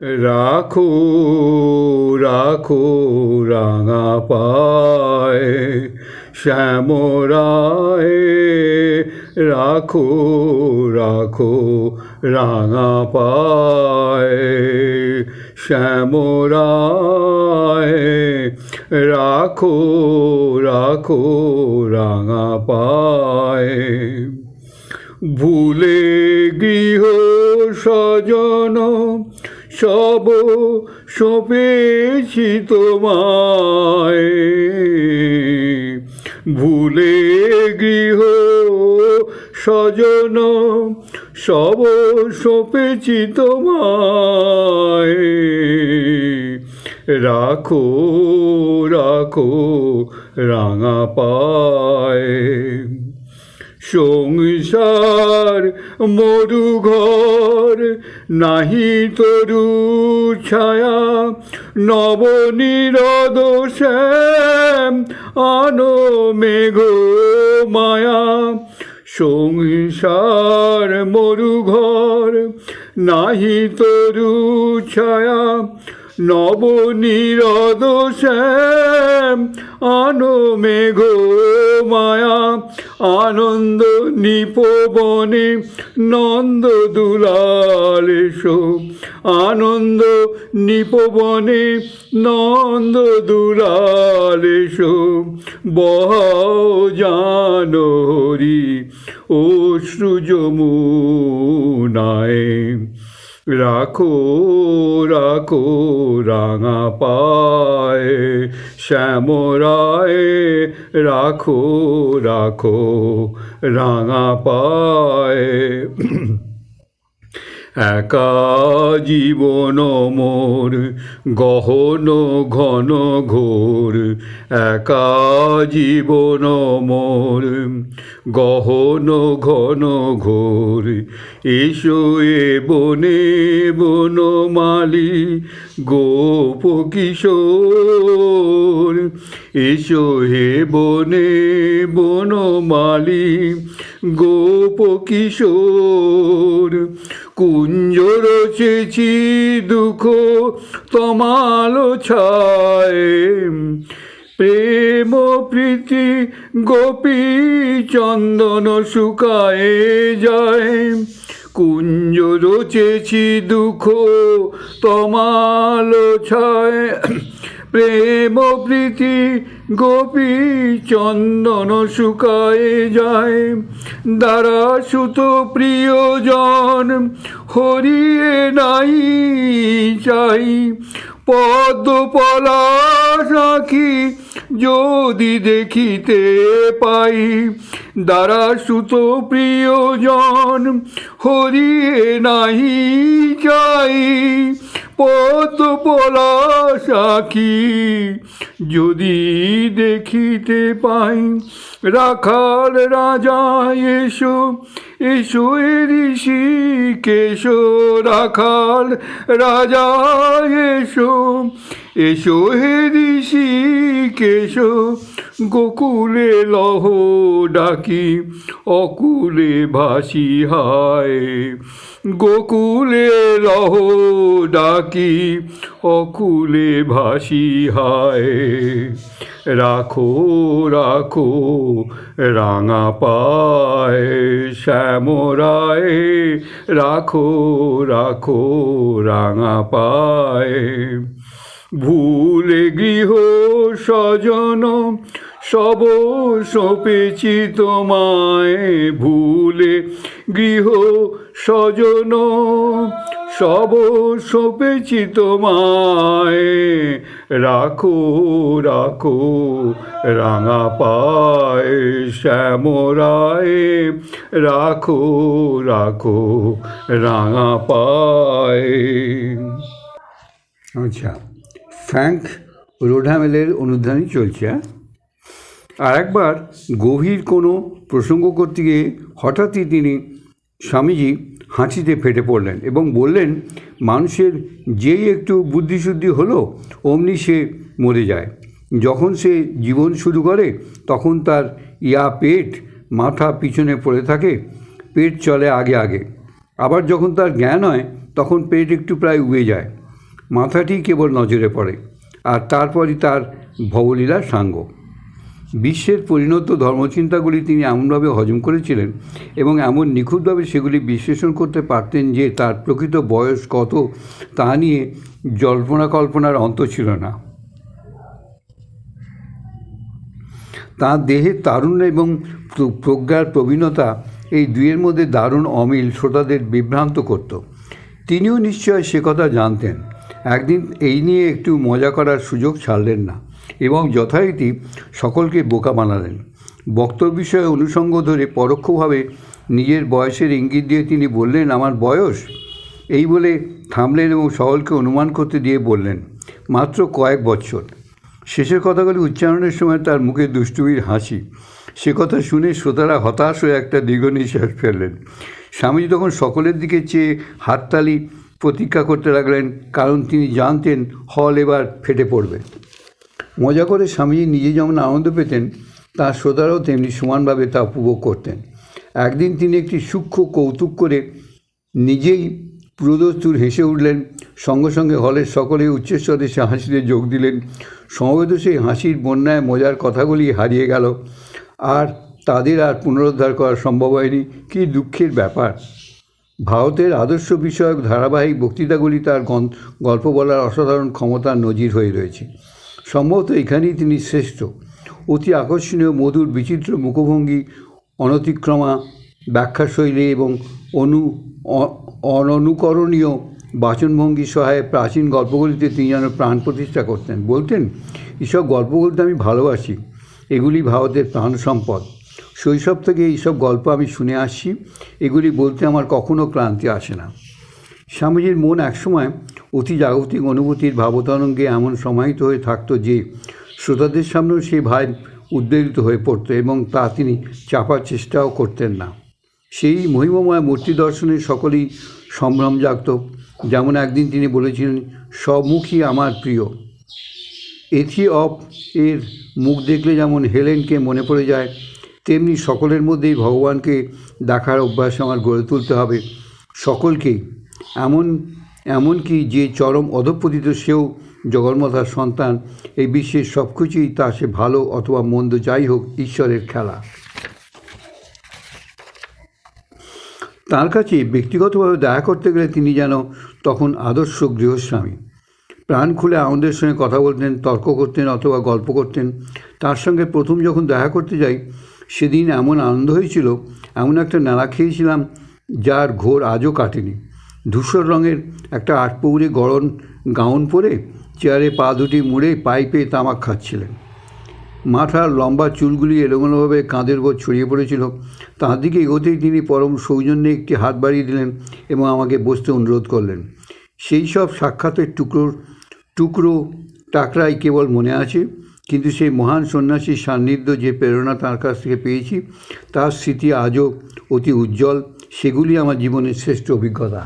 রাখো রাখো রাঙা পায়, শ্যামরায়, রাখো রাখো রাঙা পায়, শ্যামরায়, রাখো রাখো রাঙা পায়। ভুলে গৃহ স্বজন সব সপেছি তোমায়। ভুলে গৃহ স্বজন সব সপেছি তোমায়। রাখো রাখো রাঙা পায়। সংসার মরুঘর নাহি তরু ছায়া, নবনীরদ শ্যাম, আনো মেঘ মায়া। সংসার মরুঘর নাহি তরু ছায়া, নবনীরদ শ্যাম, আনো মেঘ মায়া। আনন্দ নিপবনে নন্দ দুলাল এসো। আনন্দ নিপবনে নন্দ দুলাল এসো। বহ জানো হরি ও সৃজমুনায় রাখো রাখো রাঙা পায় শ্যামরায় রাখো রাখো রাঙা পায় একা জীবন মোর, গহন ঘন ঘোর। একা জীবন মোর, গহন ঘন ঘোর। এসো এ বনে বনমালি, গোপ কিশোর। এসো হে বনে বনমালি, গোপ কিশোর। কুঞ্জ রচেছি দুঃখ তমালো ছায়। প্রেম প্রীতি গোপী চন্দন শুকায়ে যায়। কুঞ্জ রচেছি দুঃখ তমালো ছায়। প্রেম প্রীতি গোপী চন্দন শুকায়ে যায়। দ্বারা সুত প্রিয়জন হরিয়ে নাই চাই। পদ্ম পলাশ আঁখি যদি দেখিতে পাই। দ্বারা সুত প্রিয়জন হরিয়ে নাই চাই। পদ্ম পলাশ আঁখি যদি দেখিতে পাই রাখাল রাজা, এসো এসো ঋষি কেশো, রাখাল রাজা, এসো এসো হে ঋষি কেশো গোকুলে লহ ডাকি, অকুলে ভাসি হায়। গোকুলে লহ ডাকি, অকুলে ভাসি হায়। রাখো রাখো, রাঙা পায় শ্যামরায়। রাখো রাখো, রাঙা পায়। ভুলে গৃহ স্বজন সব সপেছি তোমায় ভুলে, গৃহ স্বজন সব সপেছি তোমায়। রাখো রাখো, রাঙা পায় শ্যামরায়। রাখো রাখো, রাঙা পায়। আচ্ছা ফ্র্যাঙ্ক রোডামেলের অনুধ্যানই চলছে হ্যাঁ? আর একবার গভীর কোনো প্রসঙ্গ করতে গিয়ে হঠাৎই তিনি স্বামীজি হাঁচিতে ফেটে পড়লেন এবং বললেন, মানুষের যেই একটু বুদ্ধিশুদ্ধি হলো, অমনি সে মরে যায়। যখন সে জীবন শুরু করে, তখন তার ইয়া পেট মাথা পিছনে পড়ে থাকে, পেট চলে আগে আগে। আবার যখন তার জ্ঞান হয়, তখন পেট একটু প্রায় উবে যায়। মাথাটি কেবল নজরে পড়ে। আর তারপরই তার ভবলীলা সাঙ্গ। বিশ্বের পরিণত ধর্মচিন্তাগুলি তিনি এমনভাবে হজম করেছিলেন এবং এমন নিখুঁতভাবে সেগুলি বিশ্লেষণ করতে পারতেন যে তার প্রকৃত বয়স কত তা নিয়ে জল্পনা কল্পনার অন্ত ছিল না। তাঁর দেহের তারুণ্য এবং প্রজ্ঞার প্রবীণতা এই দুইয়ের মধ্যে দারুণ অমিল শ্রোতাদের বিভ্রান্ত করত। তিনিও নিশ্চয় সে কথা জানতেন। একদিন এই নিয়ে একটু মজা করার সুযোগ ছাড়লেন না। এবং যথারীতি সকলকে বোকা বানালেন। বক্তব্য বিষয়ে অনুষঙ্গ ধরে পরোক্ষভাবে নিজের বয়সের ইঙ্গিত দিয়ে তিনি বললেন, আমার বয়স? এই বলে থামলেন এবং সকলকে অনুমান করতে দিয়ে বললেন, মাত্র কয়েক বছর। শেষের কথাগুলি উচ্চারণের সময় তার মুখে দুষ্টুমির হাসি। সে কথা শুনে শ্রোতারা হতাশ হয়ে একটা দীর্ঘ নিঃশ্বাস ফেললেন। স্বামীজি তখন সকলের দিকে চেয়ে হাততালি প্রতীক্ষা করতে লাগলেন, কারণ তিনি জানতেন হল এবার ফেটে পড়বে। মজা করে স্বামীজি নিজে যেমন আনন্দ পেতেন, তার শ্রোতারাও তেমনি সমানভাবে তা উপভোগ করতেন। একদিন তিনি একটি সূক্ষ্ম কৌতুক করে নিজেই পুরোদস্তুর হেসে উঠলেন, সঙ্গে সঙ্গে হলের সকলে উচ্চস্বরে সে হাসিতে যোগ দিলেন। সমবেত সেই হাসির বন্যায় মজার কথাগুলি হারিয়ে গেল। আর তাদের আর পুনরুদ্ধার করা সম্ভব হয়নি। কী দুঃখের ব্যাপার। ভারতের আদর্শ বিষয়ক ধারাবাহিক বক্তৃতাগুলি তার গল্প বলার অসাধারণ ক্ষমতার নজির হয়ে রয়েছে। সম্ভবত এখানেই তিনি শ্রেষ্ঠ। অতি আকর্ষণীয় মধুর বিচিত্র মুখভঙ্গি, অনতিক্রমা, ব্যাখ্যাশৈলী এবং অনু অননুকরণীয় বাচনভঙ্গি সহায়ে প্রাচীন গল্পগুলিতে তিনি যেন প্রাণ প্রতিষ্ঠা করতেন। বলতেন, এসব গল্প বলতে আমি ভালোবাসি। এগুলি ভারতের প্রাণ সম্পদ। শৈশব থেকে এইসব গল্প আমি শুনে আসছি। এগুলি বলতে আমার কখনো ক্লান্তি আসে না। স্বামীজির মন একসময় অতি জাগতিক অনুভূতির ভাবতরঙ্গে এমন সমাহিত হয়ে থাকতো যে শ্রোতাদের সামনেও সেই ভাই উদ্বেলিত হয়ে পড়তো এবং তা তিনি চাপার চেষ্টাও করতেন না। সেই মহিমময় মূর্তি দর্শনে সকলেই সম্ভ্রম জাগত। যেমন একদিন তিনি বলেছিলেন সম্মুখী আমার প্রিয়। এথি অফ এর মুখ দেখলে যেমন হেলেনকে মনে পড়ে যায়, তেমনি সকলের মধ্যেই ভগবানকে দেখার অভ্যাস আমার গড়ে তুলতে হবে। সকলকেই এমন এমনকি যে চরম অধপতিত সেও জগন্মাতার সন্তান, এই বিশ্বের সব কিছুই তা সে ভালো অথবা মন্দ যাই হোক, ঈশ্বরের খেলা। তার কাছে ব্যক্তিগতভাবে দেখা করতে গেলে তিনি যেন তখন আদর্শ গৃহস্বামী। প্রাণ খুলে আমাদের সঙ্গে কথা বলতেন, তর্ক করতেন অথবা গল্প করতেন। তার সঙ্গে প্রথম যখন দেখা করতে যাই, সেদিন এমন আনন্দ হয়েছিল, এমন একটা নাড়া খেয়েছিলাম যার ঘোর আজও কাটেনি। ধূসর রঙের একটা আটপৌরে গরম গাউন পরে চেয়ারে পা দুটি মুড়ে পাইপে তামাক খাচ্ছিলেন। মাথার লম্বা চুলগুলি এলোমেলোভাবে কাঁধের উপর ছড়িয়ে পড়েছিল। তার দিকে এগোতেই তিনি পরম সৌজন্যে একটি হাত বাড়িয়ে দিলেন এবং আমাকে বসতে অনুরোধ করলেন। সেই সব সাক্ষাতের টুকরো টুকরো, টাকরাই কেবল মনে আছে, কিন্তু সেই মহান সন্ন্যাসীর সান্নিধ্য যে প্রেরণা তার কাছ থেকে পেয়েছি, তার স্মৃতি আজও অতি উজ্জ্বল সেগুলি আমার জীবনের শ্রেষ্ঠ অভিজ্ঞতা।